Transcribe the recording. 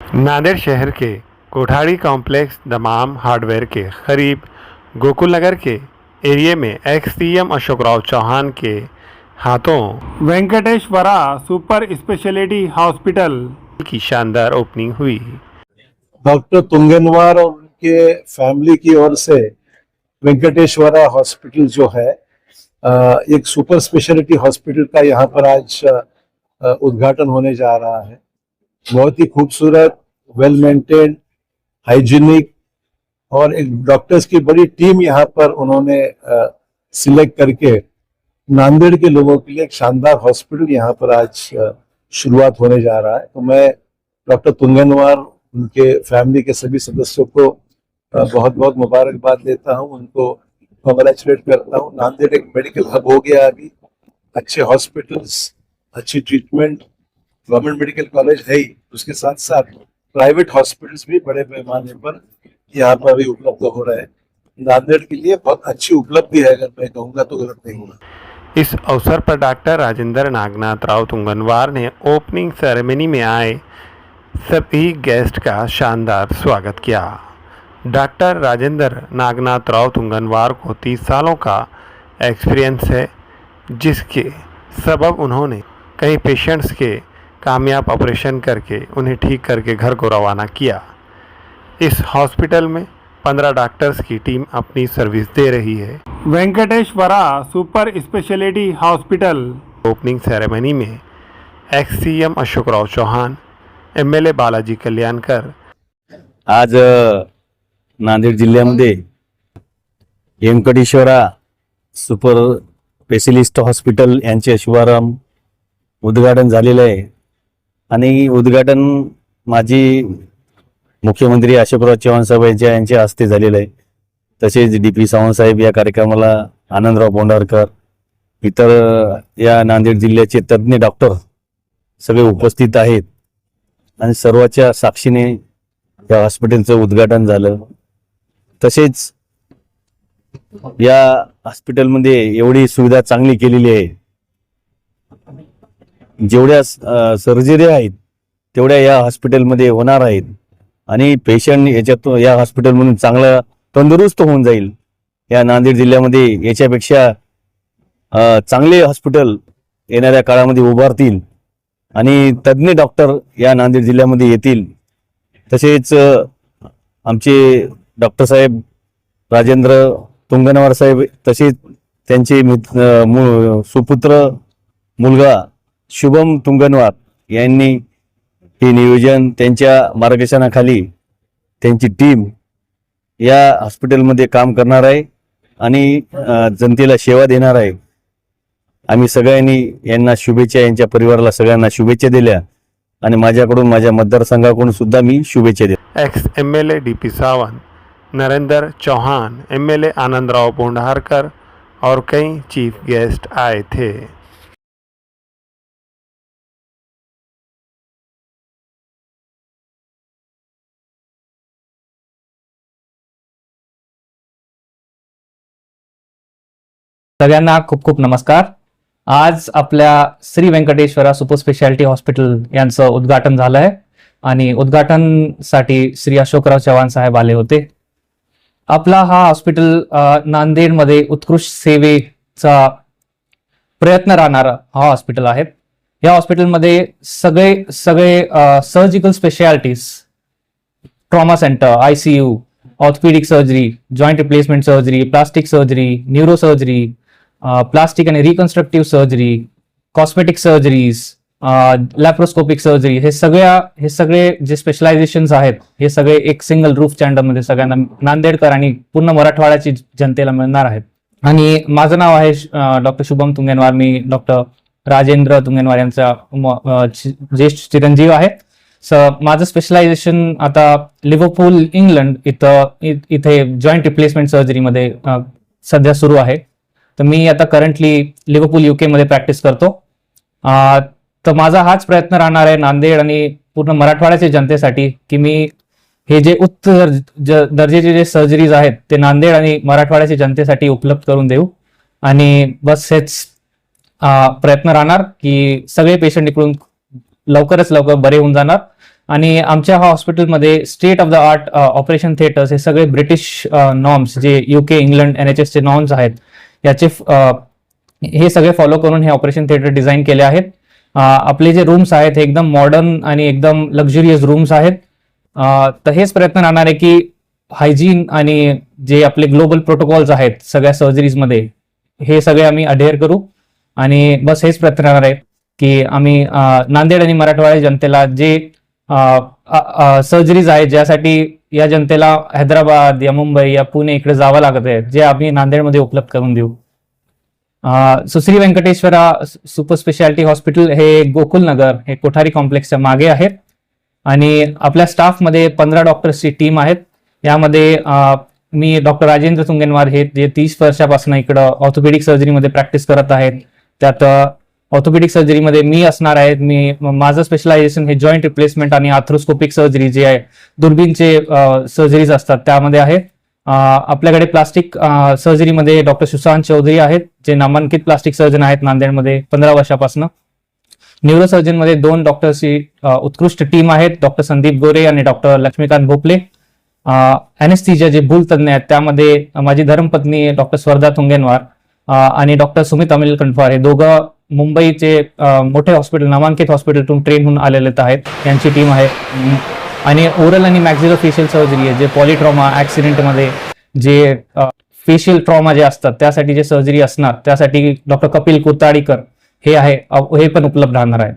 नांदेड़ शहर के कोठारी कॉम्प्लेक्स दमाम हार्डवेयर के करीब गोकुल नगर के एरिए में एक्स सीएम अशोक राव चौहान के हाथों वेंकटेश्वरा सुपर स्पेशलिटी हॉस्पिटल की शानदार ओपनिंग हुई। डॉक्टर तुंगनवार और उनके फैमिली की ओर से वेंकटेश्वरा हॉस्पिटल जो है एक सुपर स्पेशलिटी हॉस्पिटल का यहाँ पर आज उद्घाटन होने जा रहा है। बहुत ही खूबसूरत वेल मेंटेन हाइजीनिक और एक डॉक्टर्स की बड़ी टीम यहाँ पर उन्होंने सिलेक्ट करके नांदेड़ के लोगों के लिए एक शानदार हॉस्पिटल यहाँ पर आज शुरुआत होने जा रहा है। तो मैं डॉक्टर तुंगनवार, उनके फैमिली के सभी सदस्यों को बहुत बहुत मुबारकबाद देता हूँ, उनको कॉन्ग्रेचुलेट करता हूँ। नांदेड़ एक मेडिकल हब हो गया अभी। अच्छे हॉस्पिटल्स अच्छी ट्रीटमेंट गवर्नमेंट मेडिकल कॉलेज है ही। उसके साथ साथ प्राइवेट हॉस्पिटल्स भी बड़े पैमाने पर यहाँ पर अभी उपलब्ध हो रहे हैं। नांदेड़ के लिए बहुत अच्छी उपलब्धि है, अगर मैं कहूँगा तो गलत नहीं होगा। इस अवसर पर डॉक्टर राजेंद्र नागनाथ राव तुंगनवार ने ओपनिंग सेरेमनी में आए सभी गेस्ट का शानदार स्वागत किया। डॉक्टर राजेंद्र नागनाथ राव तुंगनवार को 30 सालों का एक्सपीरियंस है जिसके सबब उन्होंने कई पेशेंट्स के कामयाब ऑपरेशन करके उन्हें ठीक करके घर को रवाना किया। इस हॉस्पिटल में 15 डॉक्टर्स की टीम अपनी सर्विस दे रही है। Venkateshwara super speciality hospital opening ceremony में ex C M Ashok Rao Chauhan M L A Balaji Kalyankar. आज नांदेड जिल्ह्यामध्ये व्यंकटेश्वरा सुपर स्पेशलिस्ट हॉस्पिटल यांचे शुभारंभ उद्घाटन झालेलं आहे. आणि उद्घाटन माजी मुख्यमंत्री अशोकराव चव्हाण साहेब यांच्या यांच्या हस्ते झालेलं आहे. तसेच डी पी सावंत साहेब या कार्यक्रमाला आनंदराव बोंडारकर इतर या नांदेड जिल्ह्याचे तज्ज्ञ डॉक्टर सगळे उपस्थित आहेत. आणि सर्वाच्या साक्षीने या हॉस्पिटलचं उद्घाटन झालं. तसेच या हॉस्पिटलमध्ये एवढी सुविधा चांगली केलेली आहे. जेवढ्या सर्जरी आहेत तेवढ्या या हॉस्पिटलमध्ये होणार आहेत. आणि पेशंट याच्यात या हॉस्पिटलमधून चांगला तंदुरुस्त होऊन जाईल. या नांदेड जिल्ह्यामध्ये याच्यापेक्षा चांगले हॉस्पिटल येणाऱ्या काळामध्ये उभारतील. आणि तज्ज्ञ डॉक्टर या नांदेड जिल्ह्यामध्ये येतील. तसेच आमचे डॉक्टर साहेब राजेंद्र तुंगनवार साहेब तसेच त्यांचे मु- सुपुत्र मुलगा शुभम तुंगनवार यांनी हे नियोजन त्यांच्या मार्गदर्शनाखाली त्यांची टीम या हॉस्पिटलमध्ये काम करणार आहे आणि जनतेला सेवा देणार आहे. आम्ही सगळ्यांनी यांना शुभेच्छा यांच्या परिवाराला सगळ्यांना शुभेच्छा दिल्या आणि माझ्याकडून माझ्या मतदारसंघाकडून सुद्धा मी शुभेच्छा दिल्या ex M L A D P Sawant Narendra Chauhan MLA Anandrao Bondarkar और कई चीफ गेस्ट आए थे। सगळ्यांना खूप खूप नमस्कार. आज आपल्या Shri Vyankateshwara super speciality hospital यांचं उद्घाटन झालं आहे आणि उद्घाटनसाठी श्री अशोकराव चव्हाण साहेब आले होते. आपला हा हॉस्पिटल नांदेडमध्ये उत्कृष्ट सेवेचा प्रयत्न राहणारा हा हॉस्पिटल आहे. या हॉस्पिटलमध्ये सगळे सगळे surgical specialities trauma centre ICU orthopaedic surgery joint replacement surgery plastic surgery neuro surgery plastic आणि reconstructive surgery cosmetic surgeries laparoscopic surgery हे सगळ्या हे सगळे जे स्पेशलायझेशन आहेत हे सगळे एक सिंगल रूफमध्ये सगळ्यांना नांदेडकर आणि पूर्ण मराठवाड्याची जनतेला मिळणार आहेत. आणि माझं नाव आहे डॉक्टर शुभम तुंगेनवार मी डॉक्टर राजेंद्र तुंगेनवार यांचा म- चि- ज्येष्ठ चिरंजीव आहे. स माझं स्पेशलायझेशन आता लिव्हरपूल इंग्लंड इथं इ- इथे जॉईंट रिप्लेसमेंट सर्जरीमध्ये सध्या सुरू आहे. तर मी आता करंटली लिव्हरपूल युकेमध्ये प्रॅक्टिस करतो. तर माझा हाच प्रयत्न राहणार आहे नांदेड आणि पूर्ण मराठवाड्याच्या जनतेसाठी की मी हे जे उच्च दर्ज- जे सर्जरीज आहेत ते नांदेड आणि मराठवाड्याच्या जनतेसाठी उपलब्ध करून देऊ. आणि बस हेच प्रयत्न राहणार की सगळे पेशंट इकडून लवकरच लवकर बरे होऊन जाणार. आणि आमच्या ह्या हॉस्पिटलमध्ये state of the art operation theatres हे सगळे ब्रिटिश नॉर्म्स जे युके इंग्लंड एन एच एसचे नॉर्म्स आहेत याचे हे सगळे फॉलो करून हे ऑपरेशन थिएटर डिझाईन केले आहेत. आपले जे रूम्स आहेत हे एकदम मॉडर्न आणि एकदम लक्झुरियस रूम्स आहेत. तर हेच प्रयत्न राहणार आहे की हायजीन आणि जे आपले ग्लोबल प्रोटोकॉल्स आहेत सगळ्या सर्जरीजमध्ये हे सगळे आम्ही अडेअर करू. आणि बस हेच प्रयत्न राहणार आहे की आम्ही नांदेड आणि मराठवाड्या जनतेला जे सर्जरीज आहेत ज्यासाठी या जनतेला हैदराबाद या मुंबई या पुणे इकडे जावं लागत आहे जे आम्ही नांदेडमध्ये उपलब्ध करून देऊ. Sushri Vyankateshwara super speciality hospital हे गोकुल नगर हे कोठारी कॉम्प्लेक्सच्या मागे आहेत आणि आपल्या स्टाफमध्ये पंधरा डॉक्टर्सची टीम आहेत. यामध्ये मी डॉक्टर राजेंद्र तुंगेनवार हे जे तीस वर्षापासून इकडं ऑर्थोपेडिक सर्जरीमध्ये प्रॅक्टिस करत आहेत. त्यात ऑर्थोपेडिक सर्जरीमध्ये मी असणार आहे. मी माझं स्पेशलायझेशन हे जॉईंट रिप्लेसमेंट आणि आर्थ्रोस्कोपिक सर्जरी जे आहे दुर्बीनचे सर्जरीज असतात त्यामध्ये आहे. आपल्याकडे प्लास्टिक सर्जरीमध्ये डॉक्टर सुशांत चौधरी आहेत जे नामांकित प्लास्टिक सर्जन आहेत नांदेडमध्ये पंधरा वर्षापासून. न्यूरोसर्जनमध्ये दोन डॉक्टर्सची उत्कृष्ट टीम आहेत डॉक्टर संदीप गोरे आणि डॉक्टर लक्ष्मीकांत भोपले. अॅनेस्थिजिया जे भूल तज्ञ आहेत त्यामध्ये माझी धर्मपत्नी डॉक्टर स्वर्धा तुंगेनवार आणि डॉक्टर सुमित अमिल कंठवार हे दोघं मुंबईचे मोठे हॉस्पिटल नामांकित हॉस्पिटलतून ट्रेन होऊन आलेले आहेत. यांची टीम आहे. आणि ओरल आणि मॅक्झिलो फेशियल सर्जरी आहे जे पॉलिट्रॉमा ऍक्सिडेंटमध्ये जे फेशियल ट्रॉमा जे असतात त्यासाठी जे सर्जरी असणार त्यासाठी डॉक्टर कपिल कुताडीकर हे आहे हे पण उपलब्ध राहणार आहे